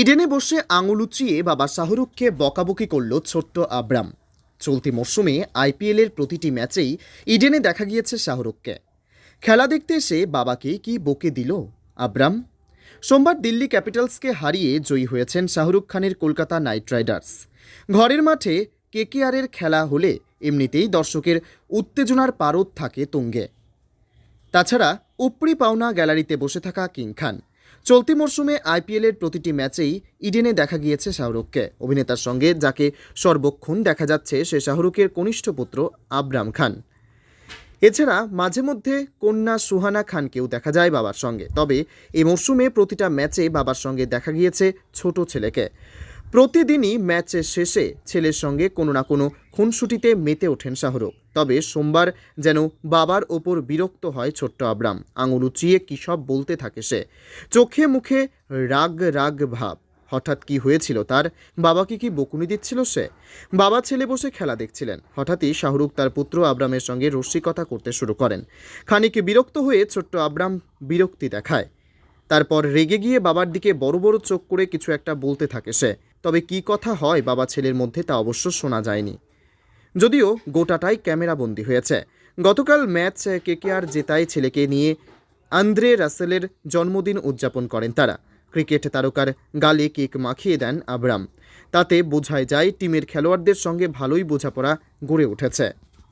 ইডেনে বসে আঙুল উঁচিয়ে বাবা শাহরুখকে বকাবকি করল ছোট্ট আব্রাম। চলতি মরশুমে আইপিএলের প্রতিটি ম্যাচেই ইডেনে দেখা গিয়েছে শাহরুখকে। খেলা দেখতে এসে বাবাকে কি বকে দিল আব্রাম? সোমবার দিল্লি ক্যাপিটালসকে হারিয়ে জয়ী হয়েছেন শাহরুখ খানের কলকাতা নাইট রাইডার্স। ঘরের মাঠে কেকেআরের খেলা হলে এমনিতেই দর্শকের উত্তেজনার পারদ থাকে তুঙ্গে। তাছাড়া উপরি পাওনা গ্যালারিতে বসে থাকা কিং খান। চলতি মরশুমে আইপিএলের প্রতিটি ম্যাচেই ইডেনে দেখা গিয়েছে শাহরুখকে। অভিনেতার সঙ্গে, যাকে সর্বক্ষণ দেখা যাচ্ছে, সে শাহরুখের কনিষ্ঠ পুত্র আবরাম খান। এছাড়া মাঝে মধ্যে কন্যা সুহানা খানকেও দেখা যায় বাবার সঙ্গে। তবে এই মরশুমে প্রতিটা ম্যাচে বাবার সঙ্গে দেখা গিয়েছে ছোট ছেলেকে। প্রতিদিনই ম্যাচের শেষে ছেলের সঙ্গে কোনো না কোনো খুনসুটিতে মেতে ওঠেন শাহরুখ। তবে সোমবার যেন বাবার ওপর বিরক্ত হয় ছোট্ট আবরাম। আঙুল উঁচিয়ে কী সব বলতে থাকে সে? চোখে মুখে রাগ রাগ ভাব। হঠাৎ কি হয়েছিল তার? বাবাকে কি বকুনি দিচ্ছিল সে? বাবা ছেলে বসে খেলা দেখছিলেন। হঠাৎই শাহরুখ তার পুত্র আবরামের সঙ্গে রসিকতা করতে শুরু করেন। খানিকে বিরক্ত হয়ে ছোট্ট আবরাম বিরক্তি দেখায়। তারপর রেগে গিয়ে বাবার দিকে বড় বড় চোখ করে কিছু একটা বলতে থাকে সে। তবে কি কথা হয় বাবা ছেলের মধ্যে তা অবশ্য শোনা যায়নি। যদিও গোটাটাই ক্যামেরাবন্দি হয়েছে। গতকাল ম্যাচ কেকেআর জেতায় ছেলেকে নিয়ে আন্দ্রে রাসেলের জন্মদিন উদযাপন করেন তারা। ক্রিকেট তারকার গালে কেক মাখিয়ে দেন আবরাম। তাতে বোঝায় যায়, টিমের খেলোয়াড়দের সঙ্গে ভালোই বোঝাপড়া গড়ে উঠেছে।